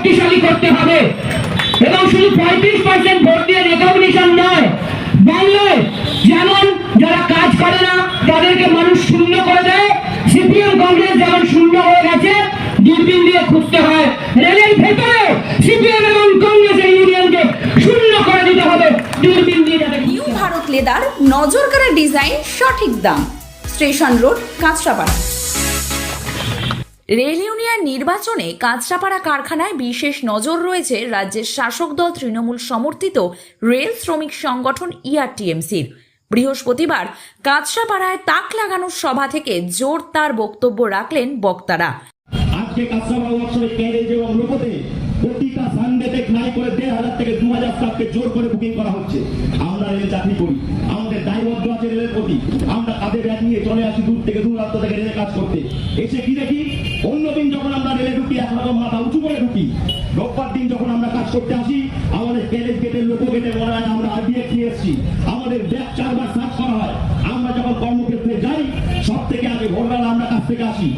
শক্তিশালী করতে হবে। এবং শুধু পঁয়ত্রিশ পার্সেন্ট ভোট দিয়ে রেকগনিশন নয়, বাংলায় যেমন যারা কাজ করে না, তাদেরকে মানুষ শূন্য করে দেয়। সিপিএম কংগ্রেস যেমন শূন্য হয়ে গেছে, দূরবীন দিয়ে খুঁজতে হয়। রেলের ভেতরে সিপিএম এবং কংগ্রেসের ইউনিয়নকে শূন্য করে দিতে হবে। দূরবীন দিয়ে নিউ ভারত লেদার নজর কাড়া ডিজাইন সঠিক দাম। Station road, Kanchrapara. Rail union নির্বাচনে কাঁচরাপাড়া কারখানায় বিশেষ নজর রয়েছে রাজ্যের শাসক দল তৃণমূল সমর্থিত রেল শ্রমিক সংগঠন E ইআরটিএমসির বৃহস্পতিবার কাঁচরাপাড়ায় তাক লাগানোর সভা থেকে জোর তার বক্তব্য রাখলেন বক্তারা। আমরা রেল চাকরি ব্যাগ নিয়ে চলে আসি দূর থেকে, দূর রাস্তা থেকে রেলে কাজ করতে। এসে কি দেখি? অন্যদিন যখন আমরা রেলে ঢুকি একরকম মাথা উঁচু করে ঢুকি। রোববার দিন যখন আমরা কাজ করতে আসি, আমাদের ক্যারেজ গেটে লোক গেটে মনে হয় আমরা আরবিএফ নিয়ে এসেছি। আমাদের ব্যাগ চারবার সার্চ করা হয়। আমরা যখন কর্মক্ষেত্রে যাই সব থেকে আগে ভোরবেলা আমরা কাজ থেকে আসি।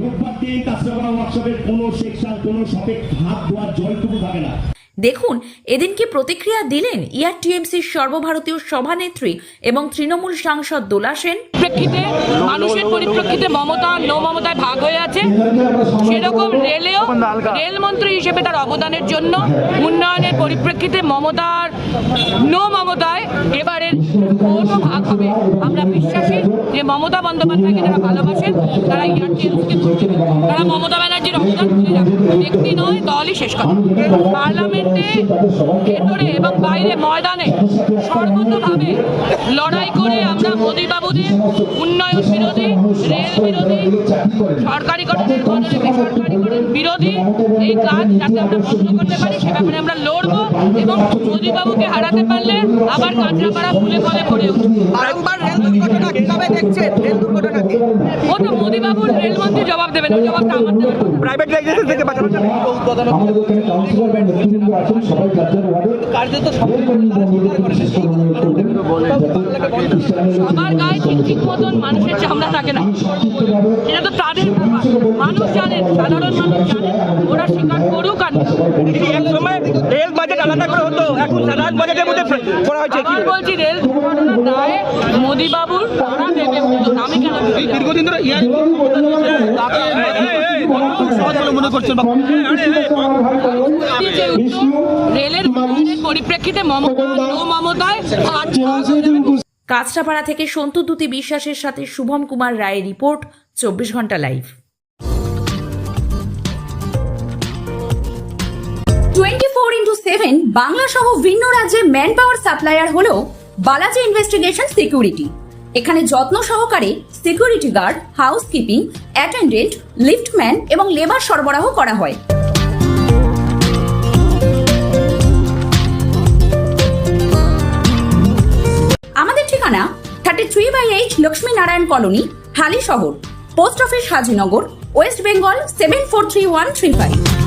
রোববার দিন করা ওয়ার্কশপের কোনো সেকশন কোনো শপে হাত ধোয়ার জলটুকু থাকে না। দেখুন এদিন কি প্রতিক্রিয়া দিলেন টিএমসির সর্বভারতীয় সভানেত্রী এবং তৃণমূল সাংসদ দোলা সেন। প্রেক্ষিতে, মানুষের পরিপ্রেক্ষিতে মমতা, নো মমতায় ভাগ হয়ে আছে। সেরকম রেলেও রেলমন্ত্রী হিসেবে তার অবদানের জন্য উন্নয়নের পরিপ্রেক্ষিতে মমতার, নো মমতায় কোনো ভাগ হবে। আমরা বিশ্বাসী যে মমতা বন্দ্যোপাধ্যায়কে যারা ভালোবাসেন, তারা ইয়ারটিএমসিকে তারা মমতা ব্যানার্জির অবদান তুলে যাবে ব্যক্তি নয়, দলই শেষ কথা পার্লামেন্টে, ভেতরে এবং বাইরে ময়দানে সর্বতভাবে লড়াই করে আমরা মোদীবাবুদের উন্নয়ন বিরোধী রেল বিরোধী সরকারিকরণের বদলে বেসরকারিকরণ বিরোধী এই কাজ যাতে আমরা বন্ধ করতে পারি সে ব্যাপারে আমরা লড়বো এবং মোদীবাবুকে হারাতে পারলে আবার কাঁচরাপাড়া ফুলে ফলে ভরে উঠবে। বারংবার রেল দুর্ঘটনা কীভাবে দেখছেন রেল দুর্ঘটনাকে। ও তো মোদীবাবুর রেলমন্ত্রী জবাব দেবেন ওই জবাবটা আমার দেবেন প্রাইভেট লাইসেন্স থেকে বাঁচানো যাবে আমাদের এখানে কাউন্সিলর বা নেতৃবৃন্দ আছেন সবাই সবার গায়ে ঠিক ঠিক মতন মানুষের চামড়া থাকে না এটা তো তাদের ব্যাপার মানুষ জানেন সাধারণ মানুষ জানেন ওরা স্বীকার করুক আর এক সময় রেল বাজেট আলাদা করে হতো এখন সাধারণ বাজেটের মধ্যে করা হয়েছে কি বলছি রেল দুর্ঘটনার দায় মোদিবাবুর তারা আমি কেন দীর্ঘদিন ধরে ইয়ার মনে রেলের পরিপ্রেক্ষিতে মমতা মমতায় হয়ে। কাঁচরাপাড়া থেকে সন্তু দুতি বিশ্বাসের সাথে শুভম কুমার রায়ের রিপোর্ট, চব্বিশ ঘণ্টা live. Twenty four into seven Bangla সহ ভিন্ন রাজ্যে ম্যান পাওয়ার সাপ্লায়ার হল বালাজি ইনভেস্টিগেশন সিকিউরিটি এখানে যত্ন সহকারে security guard housekeeping attendant liftman এবং লেবার সরবরাহ করা হয়। Narayan colony, Halisahar, post office Hazinagar, West Bengal seven four three one three five